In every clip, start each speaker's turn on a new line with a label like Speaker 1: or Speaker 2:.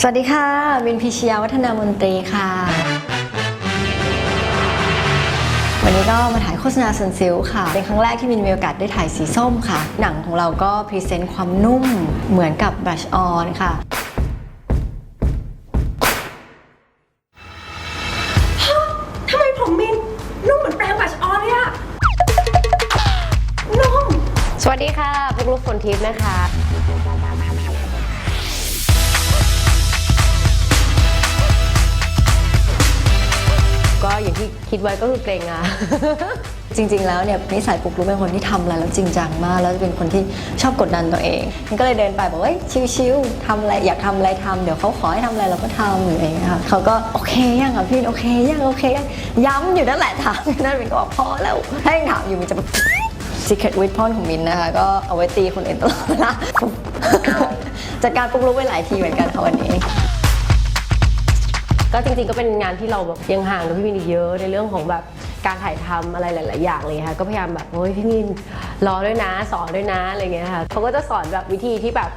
Speaker 1: สวัสดีค่ะวินพิชยาวัฒนามนตรีค่ะ วันนี้ก็มาถ่ายโฆษณาซันซิลค่ะ เป็นครั้งแรกที่มินมีโอกาสได้ถ่ายสีส้มค่ะ หนังของเราก็พรีเซนต์ความนุ่มเหมือนกับบลัชออนค่ะ
Speaker 2: ทำไมผมมินนุ่มเหมือนแปรงบัชออนเลยอะนุ่ม
Speaker 3: สวัสดีค่ะพวกลูกฝนทิพย์นะคะ ก็อย่างที่คิดไว้ก็คือเกรงอะ
Speaker 1: จริง ๆ แล้วเนี่ยนิสัยปุกลุกเป็นคนที่ทำอะไรแล้วจริงจังมาก แล้วจะเป็นคนที่ชอบกดดันตัวเองมันก็เลยเดินไปบอกว่าเฮ้ยชิวๆทำอะไรอยากทำอะไรทำเดี๋ยวเขาขอให้ทำอะไรเราก็ทำหรืออะไรอย่างเงี้ยค่ะเขาก็โอเคยังอะพี่โอเคยังโอเคยังย้ำอยู่นั่นแหละถามอยู่นั่นเป็นก็บอกพอแล้วถ้ายังถามอยู่มันจะแบบ Secret Weapon ของมินนะคะ ก็เอาไว้ตีคนอื่นตลอดเวลาจัดการปุกลุกไปหลายทีเหมือนกันค่ะวันนี้
Speaker 3: ก็จริงๆก็เป็นงานที่เราแบบยังห่างกับพี่มินอีกเยอะในเรื่องของแบบการถ่ายทำอะไรหลาย ๆ อย่างเลยค่ะก็พยายามแบบโอ้ยพี่มินรอด้วยนะ สอนด้วยนะอะไรเงี้ยค่ะเขาก็จะสอนแบบวิธีที่แบบ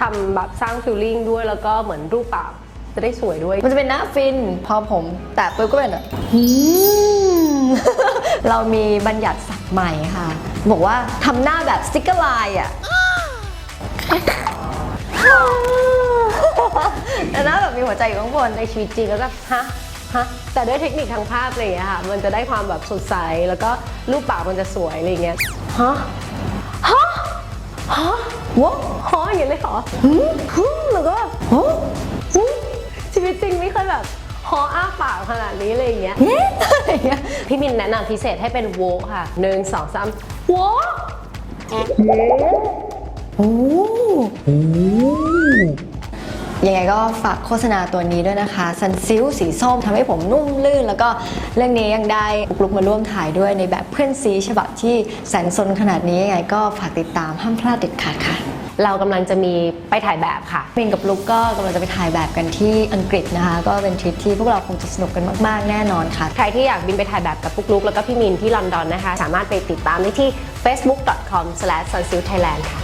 Speaker 3: ทำแบบสร้างฟิลลิ่งด้วยแล้วก็เหมือนรูปปากจะได้สวยด้วย
Speaker 1: มันจะเป็นหน้าฟิน พอผม แตะปุ๊บก็เป็นแบบอืมเรามีบัญญัติศัพท์ใหม่ค่ะ บอกว่าทำหน้าแบบสติ๊กเกอร์ไลน์อะ แต่หน้าแบบมีหัวใจอยู่ข้างบน
Speaker 3: ในชีวิตจริงแล้วก็ฮะฮะแต่ด้วยเทคนิคทางภาพอะไรอย่างเงี้ยค่ะ มันจะได้ความแบบสดใส แล้วก็รูปปากมันจะสวยอะไรอย่างเงี้ยฮะฮะฮะ
Speaker 1: ว้าว
Speaker 3: ฮะอย่างเงี้ยเลยเหรอ
Speaker 1: หืมหืมแล้วก็โอ้
Speaker 3: อุ๊ยชีวิตจริงไม่เคยแบบฮออ้าปากขนาดนี้เลยอย่างเงี้ย
Speaker 1: เย้อะไรอย่างเงี้ย
Speaker 3: พี่มินแนะนำพิเศษให้เป็นโวค่ะหนึ่งสองสามโว
Speaker 1: โอ้ ยังไงก็ฝากโฆษณาตัวนี้ด้วยนะคะซันซิลสีส้มทำให้ผมนุ่มลื่น แล้วก็เรื่องนี้ยังได้ปุกลุกมาร่วมถ่ายด้วยในแบบเพื่อนซีฉบับที่แสนซนขนาดนี้ยังไงก็ฝากติดตามห้ามพลาดเด็ดขาดค่ะ
Speaker 3: เรากำลังจะมีไปถ่ายแบบค่ะ
Speaker 1: มินกับลุกก็กำลังจะไปถ่ายแบบกันที่อังกฤษนะคะ ก็เป็นทริปที่พวกเราคงจะสนุกกันมากๆ แน่นอนค่ะ
Speaker 3: ใครที่อยากบินไปถ่ายแบบกับปุ๊กลุกแล้วก็พี่มินที่ลอนดอนนะคะ สามารถไปติดตามได้ที่ facebook.com/sunsilthailand ค่ะ